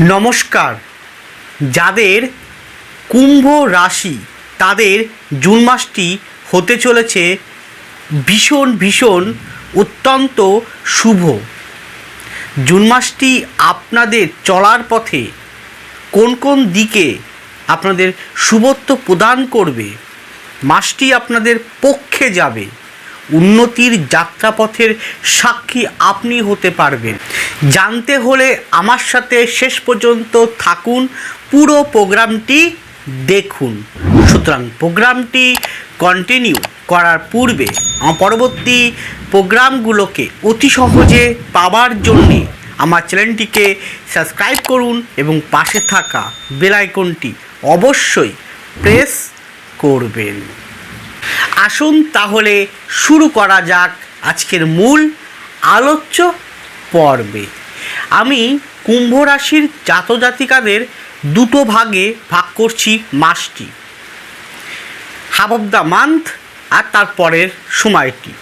নমস্কার। যাদের কুম্ভ রাশি, তাদের জুন মাসটি হতে চলেছে ভীষণ ভীষণ অত্যন্ত শুভ। জুন মাসটি আপনাদের চলার পথে কোন কোন দিকে আপনাদের শুভত্ব প্রদান করবে, মাসটি আপনাদের পক্ষে যাবে। উন্নতির যাত্রাপথের সাক্ষী আপনি হতে পারবেন। জানতে হলে আমার সাথে শেষ পর্যন্ত থাকুন। পুরো প্রোগ্রামটি দেখুন। সুতরাং প্রোগ্রামটি কন্টিনিউ করার পূর্বে আমার পরবর্তী প্রোগ্রামগুলোকে অতি সহজে পাওয়ার জন্যে আমার চ্যানেলটিকে সাবস্ক্রাইব করুন এবং পাশে থাকা বেল আইকনটি অবশ্যই প্রেস করবেন। আসুন তাহলে শুরু করা যাক আজকের মূল আলোচ্য পর্বে। আমি কুম্ভ রাশির জাতজাতিকাদের দুটো ভাগে ভাগ করছি মাসটি। হাফ অফ দ্য মান্থ আর তারপরের সময়টি।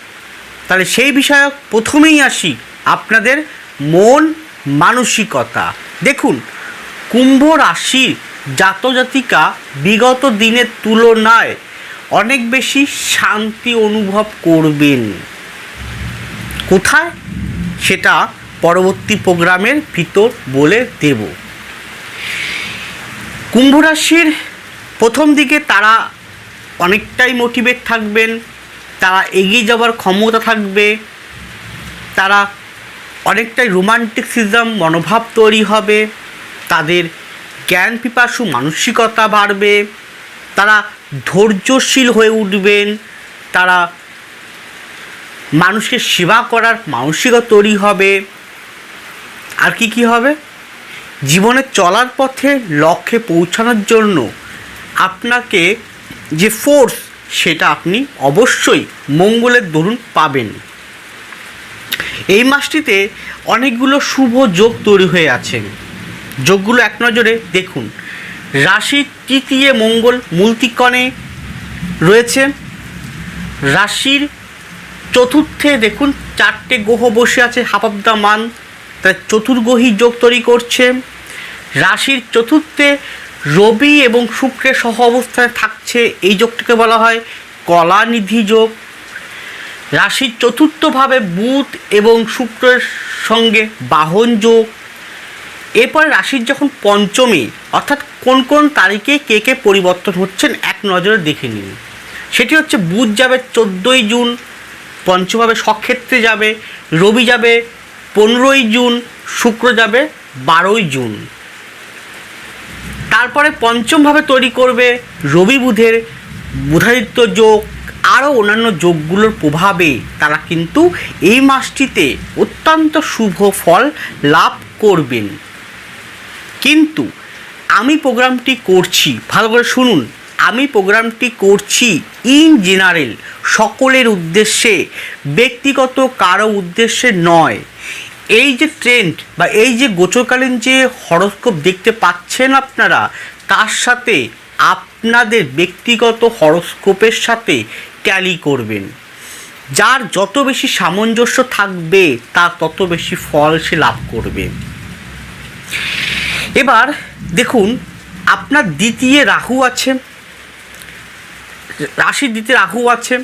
তাহলে সেই বিষয়ে প্রথমেই আসি আপনাদের মন মানসিকতা। দেখুন, কুম্ভ রাশির জাতজাতিকা বিগত দিনের তুলনায় অনেক বেশি শান্তি অনুভব করবেন। কোথায়? সেটা পরবর্তী প্রোগ্রামের ভিতর বলে দেব। কুম্ভ রাশির প্রথম দিকে তারা অনেকটাই মোটিভেট থাকবেন, তারা এগিয়ে যাওয়ার ক্ষমতা থাকবে, তারা অনেকটাই রোমান্টিকসিজম মনোভাব তৈরি হবে, তাদের জ্ঞান পিপাসু মানসিকতা বাড়বে, তারা ধৈর্যশীল হয়ে উঠবেন, তারা মানুষকে সেবা করার মানসিকতা তৈরি হবে। আর কি কি হবে? জীবনে চলার পথে লক্ষ্যে পৌঁছানোর জন্য আপনাকে যে ফোর্স সেটা আপনি অবশ্যই মঙ্গলের দরুন পাবেন। এই মাসটিতে অনেকগুলো শুভ যোগ তৈরি হয়ে আছে। যোগগুলো এক নজরে দেখুন। রাশির তৃতীয় মঙ্গল মূলতিকণে রয়েছে। রাশির চতুর্থে দেখুন, চারটে গ্রহ বসে আছে হাফ মান তাই চতুর্গ্রহী যোগ তৈরি করছে। রাশির চতুর্থে রবি এবং শুক্রের সহ অবস্থায় থাকছে, এই যোগটিকে বলা হয় কলানিধি যোগ। রাশির চতুর্থভাবে বুধ এবং শুক্রের সঙ্গে বাহন যোগ। এরপর রাশির যখন পঞ্চমী, অর্থাৎ কোন কোন তারিখে কে কে পরিবর্তন হচ্ছেন এক নজরে দেখে নিন। সেটি হচ্ছে বুধ যাবে চোদ্দোই জুন পঞ্চমভাবে সক্ষেত্রে যাবে, রবি যাবে পনেরোই জুন, শুক্র যাবে বারোই জুন। তারপরে পঞ্চমভাবে তৈরি করবে রবি বুধের বুধাদিত্য যোগ, আরও অন্যান্য যোগগুলোর প্রভাবে। তারা কিন্তু এই মাসটিতে অত্যন্ত শুভ ফল লাভ করবেন। কিন্তু আমি প্রোগ্রামটি করছি, ভালো করে শুনুন, আমি প্রোগ্রামটি করছি ইন জেনারেল সকলের উদ্দেশ্যে, ব্যক্তিগত কারও উদ্দেশ্যে নয়। এই যে ট্রেন্ড বা এই যে গোচরকালীন যে হরস্কোপ দেখতে পাচ্ছেন আপনারা, তার সাথে আপনাদের ব্যক্তিগত হরস্কোপের সাথে ট্যালি করবেন। যার যত বেশি সামঞ্জস্য থাকবে, তার তত বেশি ফল সে লাভ করবে। এবার দেখুন, আপনার দ্বিতীয় রাহু আছে, রাশির দ্বিতীয় রাহু আছে,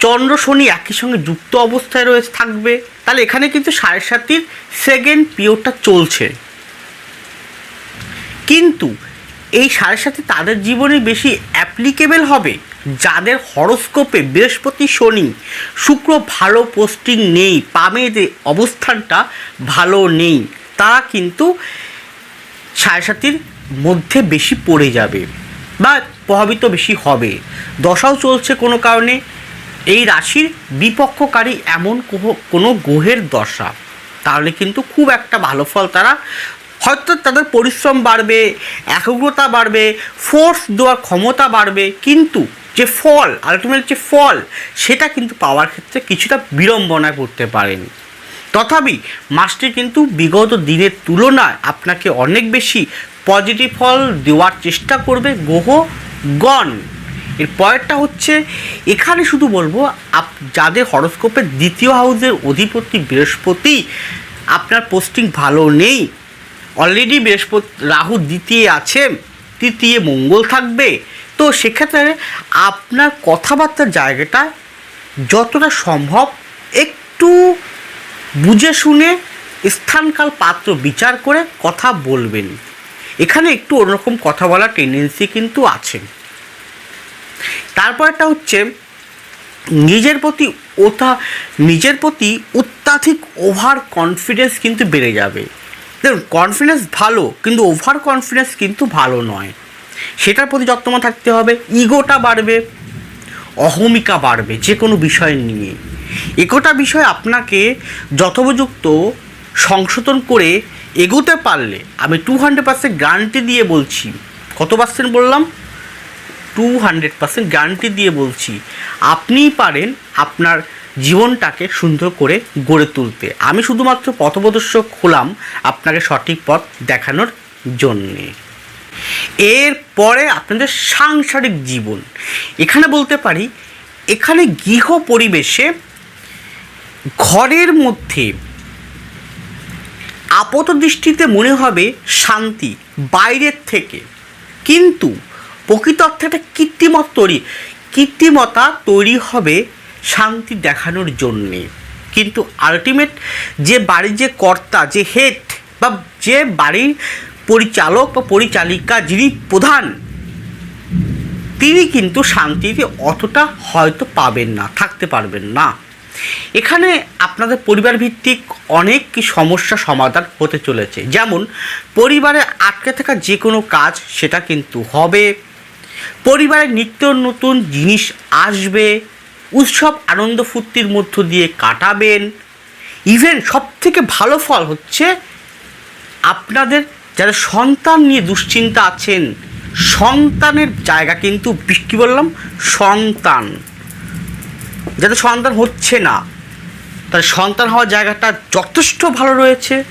চন্দ্র শনি একই সঙ্গে যুক্ত অবস্থায় রয়েছে, থাকবে। তাহলে এখানে কিন্তু সাড়ে সাতির সেকেন্ড পিরিয়ডটা চলছে। কিন্তু এই সাড়ে সাথে তাদের জীবনে বেশি অ্যাপ্লিকেবল হবে যাদের হরস্কোপে বৃহস্পতি শনি শুক্র ভালো পোস্টিং নেই, পামেদের অবস্থানটা ভালো নেই। তারা কিন্তু সাড়ে মধ্যে বেশি পড়ে যাবে বা প্রভাবিত বেশি হবে। দশাও চলছে কোনো কারণে। এই রাশির বিপক্ষকারী এমন কোনো গ্রহের দশা। তাহলে কিন্তু খুব একটা ভালো ফল তারা, হয়তো তাদের পরিশ্রম বাড়বে, একাগ্রতা বাড়বে ফোর্স দেওয়ার ক্ষমতা বাড়বে, কিন্তু যে ফল আলটিমেট যে ফল, সেটা কিন্তু পাওয়ার ক্ষেত্রে কিছুটা বিড়ম্বনায় পড়তে পারেন। তথাপি মাসটি কিন্তু বিগত দিনের তুলনায় আপনাকে অনেক বেশি পজিটিভ ফল দেওয়ার চেষ্টা করবে গ্রহ গণ এর পরেরটা হচ্ছে, এখানে শুধু বলব, আপ যাদের হরস্কোপের দ্বিতীয় হাউসের অধিপতি বৃহস্পতি, আপনার পোস্টিং ভালো নেই। অলরেডি বৃহস্পতি, রাহু দ্বিতীয় আছে, তৃতীয় মঙ্গল থাকবে। তো সেক্ষেত্রে আপনার কথাবার্তার জায়গাটা যতটা সম্ভব একটু বুঝে শুনে স্থানকাল পাত্র বিচার করে কথা বলবেন। এখানে একটু অন্যরকম কথা বলার টেন্ডেন্সি কিন্তু আছে। তারপরটা হচ্ছে, নিজের প্রতি ওটা নিজের প্রতি অত্যাধিক ওভার কনফিডেন্স কিন্তু বেড়ে যাবে। দেখুন কনফিডেন্স ভালো, কিন্তু ওভার কনফিডেন্স কিন্তু ভালো নয়। সেটার প্রতি যত্নবান থাকতে হবে ইগোটা বাড়বে, অহমিকা বাড়বে যে কোনো বিষয় নিয়ে। একটা বিষয় আপনাকে যথোপযুক্ত সংশোধন করে এগোতে পারলে, আমি টু হান্ড্রেড পার্সেন্ট গ্যারান্টি দিয়ে বলছি, কত পার্সেন্ট বললাম? টু হান্ড্রেড পার্সেন্ট গ্যারান্টি দিয়ে বলছি, আপনিই পারেন আপনার জীবনটাকে সুন্দর করে গড়ে তুলতে। আমি শুধুমাত্র পথপ্রদর্শক হলাম আপনাকে সঠিক পথ দেখানোর জন্যে। এরপরে আপনাদের সাংসারিক জীবন। এখানে বলতে পারি, এখানে গৃহ পরিবেশে ঘরের মধ্যে আপাত দৃষ্টিতে মনে হবে শান্তি, বাইরের থেকে। কিন্তু প্রকৃত অর্থে একটা কৃত্রিমত তৈরি। কৃত্রিমতা তৈরি হবে শান্তি দেখানোর জন্যে। কিন্তু আলটিমেট যে বাড়ির যে কর্তা, যে হেড বা যে বাড়ির পরিচালক বা পরিচালিকা যিনি প্রধান, তিনি কিন্তু শান্তিতে অতটা হয়তো পাবেন না, থাকতে পারবেন না। এখানে আপনাদের পরিবার ভিত্তিক অনেক সমস্যা সমাধান হতে চলেছে। যেমন, পরিবারে আটকে থাকা যে কোনো কাজ সেটা কিন্তু হবে। পরিবারে নিত্য নতুন জিনিস আসবে। উৎসব আনন্দ ফুর্তির মধ্য দিয়ে কাটাবেন। ইভেন সব থেকে ভালো ফল হচ্ছে আপনাদের যারা সন্তান নিয়ে দুশ্চিন্তা আছেন, সন্তানের জায়গা কিন্তু, কী বললাম? সন্তান। যাদের সন্তান হচ্ছে না। তার সন্তান হওয়ার জায়গাটা যথেষ্ট ভালো রয়েছে।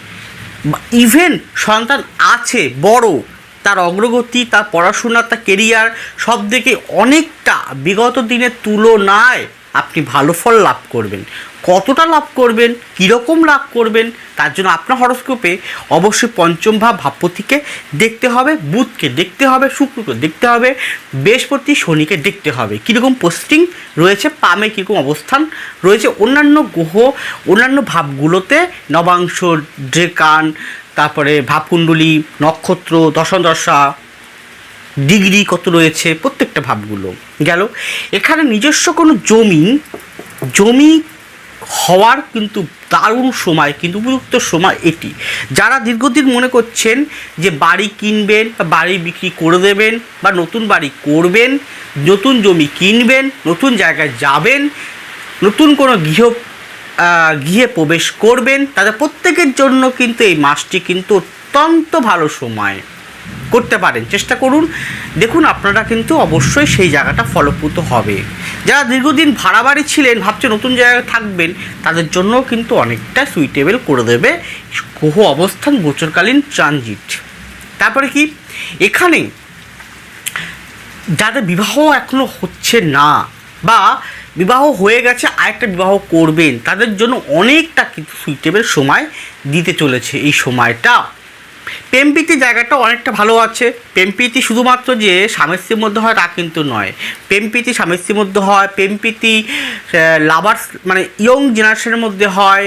ইভেন সন্তান আছে, বড়। তার অগ্রগতি, তার পড়াশোনা, তার কেরিয়ার সব দিকে অনেকটা বিগত দিনের তুলনায় আপনি ভালো ফল লাভ করবেন। কতটা লাভ করবেন? কীরকম লাভ করবেন? তার জন্য আপনার হরস্কোপে অবশ্যই পঞ্চম ভাব ভাবপতিকে দেখতে হবে, বুধকে দেখতে হবে, শুক্রকে দেখতে হবে, বৃহস্পতি শনিকে দেখতে হবে। কীরকম পোস্টিং রয়েছে, পামে কীরকম অবস্থান রয়েছে, অন্যান্য গ্রহ, অন্যান্য ভাবগুলোতে নবাংশ, ড্রেকান, তারপরে ভাবকুণ্ডলী, নক্ষত্র দশা ডিগ্রি কত রয়েছে, প্রত্যেকটা ভাবগুলো। গেল। এখানে নিজস্ব কোনো জমি জমি হওয়ার কিন্তু দারুণ সময়, কিন্তু উপযুক্ত সময় এটি। যারা দীর্ঘদিন মনে করছেন যে বাড়ি কিনবেন বা বাড়ি বিক্রি করে দেবেন বা নতুন বাড়ি করবেন, নতুন জমি কিনবেন, নতুন জায়গায় যাবেন, নতুন কোনো গৃহ গৃহে প্রবেশ করবেন, তাদের প্রত্যেকের জন্য কিন্তু এই মাসটি কিন্তু অত্যন্ত ভালো সময়। করতে পারেন। চেষ্টা করুন। দেখুন, আপনারা কিন্তু অবশ্যই সেই জায়গাটা ফলপ্রসূ হবে। যারা দীর্ঘদিন ভাড়া বাড়ি ছিলেন ভাবছে নতুন জায়গায় থাকবেন, তাদের জন্য কিন্তু অনেকটা সুইটেবল করে দেবে গ্রহ অবস্থান গোচরকালীন ট্রানজিট তারপরে কি? এখানে যাদের বিবাহ এখনও হচ্ছে না বা বিবাহ হয়ে গেছে, আরেকটা বিবাহ করবেন, তাদের জন্য অনেকটা কিন্তু সুইটেবল সময় দিতে চলেছে এই সময়টা। প্রেমপ্রীতি জায়গাটা অনেকটা ভালো আছে। প্রেমপ্রীতি শুধুমাত্র যে স্বামী স্ত্রীর মধ্যে হয় তা কিন্তু নয়। প্রেমপ্রীতি স্বামী স্ত্রীর মধ্যে হয়, প্রেমপ্রীতি লাভার্স মানে ইয়ং জেনারেশনের মধ্যে হয়।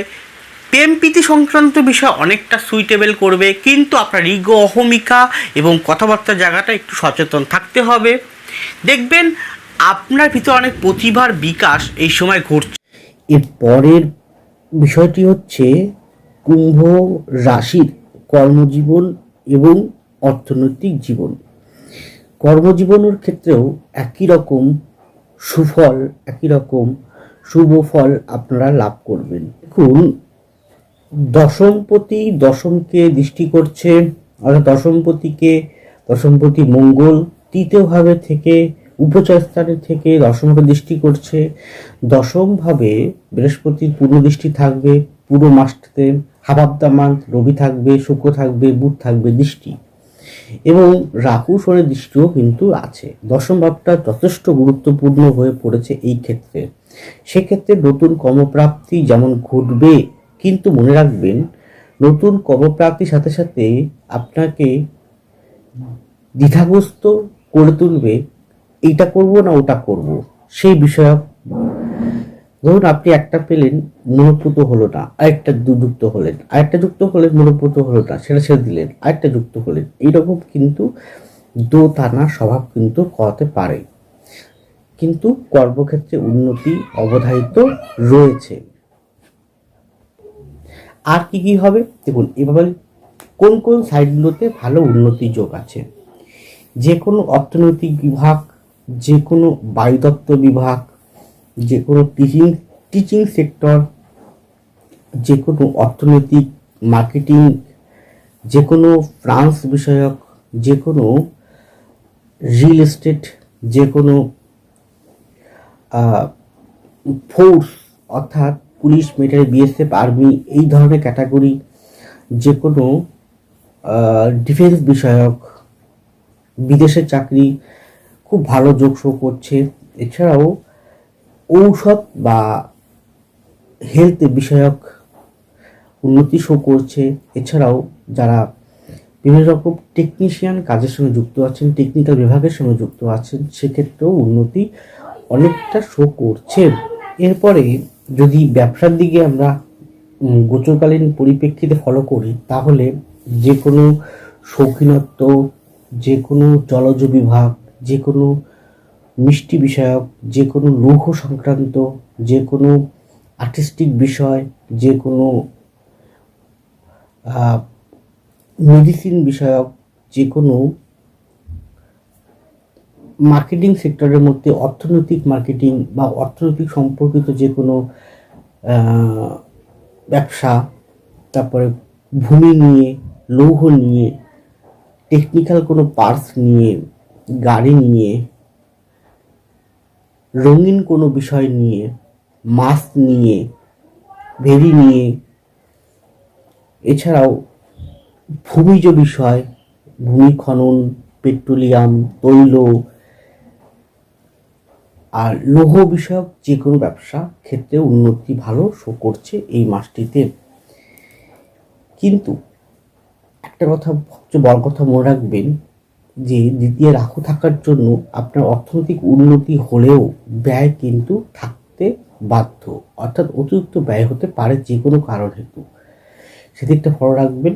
প্রেমপ্রীতি সংক্রান্ত বিষয় অনেকটা সুইটেবল করবে, কিন্তু আপনার রিগ অহমিকা এবং কথাবার্তার জায়গাটা একটু সচেতন থাকতে হবে। দেখবেন আপনার ভিতরে অনেক প্রতিভার বিকাশ এই সময় ঘটছে। এর পরের বিষয়টি হচ্ছে কুম্ভ রাশির কর্মজীবন এবং অর্থনৈতিক জীবন। কর্মজীবনের ক্ষেত্রেও একই রকম সুফল, একই রকম শুভ ফল আপনারা লাভ করবেন। দেখুন, দশমপতি দশমকে দৃষ্টি করছে, অর্থাৎ দশমপতিকে, দশমপতি মঙ্গল তৃতীয়ভাবে থেকে, উপচয় স্থানে থেকে দশমকে দৃষ্টি করছে। দশমভাবে বৃহস্পতির পূর্ণ দৃষ্টি থাকবে পুরো মাসটাতে। হাবাবদামান রবি থাকবে, শুক্র থাকবে, বুধ থাকবে, দৃষ্টি। এবং রাহু শনের দৃষ্টিও কিন্তু আছে। দশম ভাবটা যথেষ্ট গুরুত্বপূর্ণ হয়ে পড়েছে এই ক্ষেত্রে। সেক্ষেত্রে নতুন কর্মপ্রাপ্তি যেমন ঘটবে, কিন্তু মনে রাখবেন, নতুন কর্মপ্রাপ্তির সাথে সাথে আপনাকে দ্বিধাগ্রস্ত করে তুলবে, এইটা করব না ওটা করব, সেই বিষয়ক ধরুন আপনি একটা পেলেন মনোপুত হলো না আরেকটা যুক্ত হলেন, আরেকটা যুক্ত হলেন মনোপুত হলো না সেটা ছেড়ে দিলেন, আরেকটা যুক্ত হলেন, এইরকম কিন্তু দো টানা স্বভাব কিন্তু করাতে পারে। কিন্তু কর্মক্ষেত্রে উন্নতি অবধারিত রয়েছে। আর কি কি হবে? দেখুন, এভাবে কোন কোন সাইডগুলোতে ভালো উন্নতি যোগ আছে? যে কোনো অর্থনৈতিক বিভাগ যে কোনো বায়ুতত্ত্ব বিভাগ যে কোনো টিচিং টিচিং সেক্টর যে কোনো অর্থনৈতিক মার্কেটিং যে কোনো ফ্রান্স বিষয়ক, যে কোনো রিয়েল এস্টেট যে কোনো ফোর্স অর্থাৎ পুলিশ মিলিটারি বিএসএফ আর্মি এই ধরনের ক্যাটাগরি যে কোনো ডিফেন্স বিষয়ক বিদেশের চাকরি, খুব ভালো যোগ শো করছে। এছাড়াও ঔষধ বা হেলথ বিষয়ক উন্নতি শো করছে। এছাড়াও যারা বিভিন্ন রকম টেকনিশিয়ান কাজের সঙ্গে যুক্ত আছেন টেকনিক্যাল বিভাগের সঙ্গে যুক্ত আছেন, সেক্ষেত্রেও উন্নতি অনেকটা শো করছে। এরপরে যদি ব্যবসার দিকে আমরা গোচরকালীন পরিপ্রেক্ষিতে ফলো করি, তাহলে যে কোনো শৌখিনত্ব যে কোনো জলজ বিভাগ যে কোনো মিষ্টি বিষয়ক, যে কোনো লৌহ সংক্রান্ত, যে কোনো আর্টিস্টিক বিষয়, যে কোনো মেডিসিন বিষয়ক, যে কোনো মার্কেটিং সেক্টরের মধ্যে অর্থনৈতিক মার্কেটিং বা অর্থনৈতিক সম্পর্কিত যে কোনো ব্যবসা, তারপরে ভূমি নিয়ে, লৌহ নিয়ে টেকনিক্যাল কোনো পার্টস নিয়ে, গাড়ি নিয়ে রঙিন কোনো বিষয় নিয়ে মাছ নিয়ে, ভেরি নিয়ে, এছাড়াও ভূমিজ বিষয়, ভূমি খনন, পেট্রোলিয়াম, তৈল, আর লৌহ বিষয়ক যে কোনো ব্যবসা ক্ষেত্রে উন্নতি ভালো শো করছে এই মাসটিতে। কিন্তু একটা কথা সবচেয়ে বড় কথা মনে রাখবেন যে দ্বিতীয় রাহু থাকার জন্য আপনার অর্থনৈতিক উন্নতি হলেও ব্যয় কিন্তু থাকতে বাধ্য, অর্থাৎ অতিরিক্ত ব্যয় হতে পারে যে কোনো কারণ হেতু সেদিকটা ফলো রাখবেন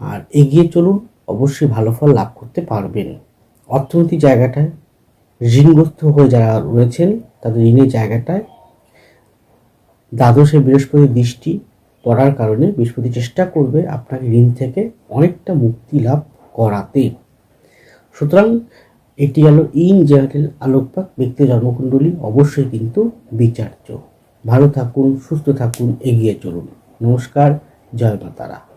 আর এগিয়ে চলুন, অবশ্যই ভালো ফল লাভ করতে পারবেন। অর্থনৈতিক জায়গাটায় ঋণগ্রস্ত হয়ে যারা রয়েছেন, তাদের ঋণের জায়গাটায় দ্বাদশে বৃহস্পতির দৃষ্টি পড়ার কারণে বৃহস্পতি চেষ্টা করবে আপনাকে ঋণ থেকে অনেকটা মুক্তি লাভ করাতে। সুতরাং এটি হলো ইন জেনারেল আলোকপাত ব্যক্তি জন্মকুণ্ডলী, অবশ্যই কিন্তু বিচার্য। ভালো থাকুন, সুস্থ থাকুন, এগিয়ে চলুন। নমস্কার, জয় মাতারা।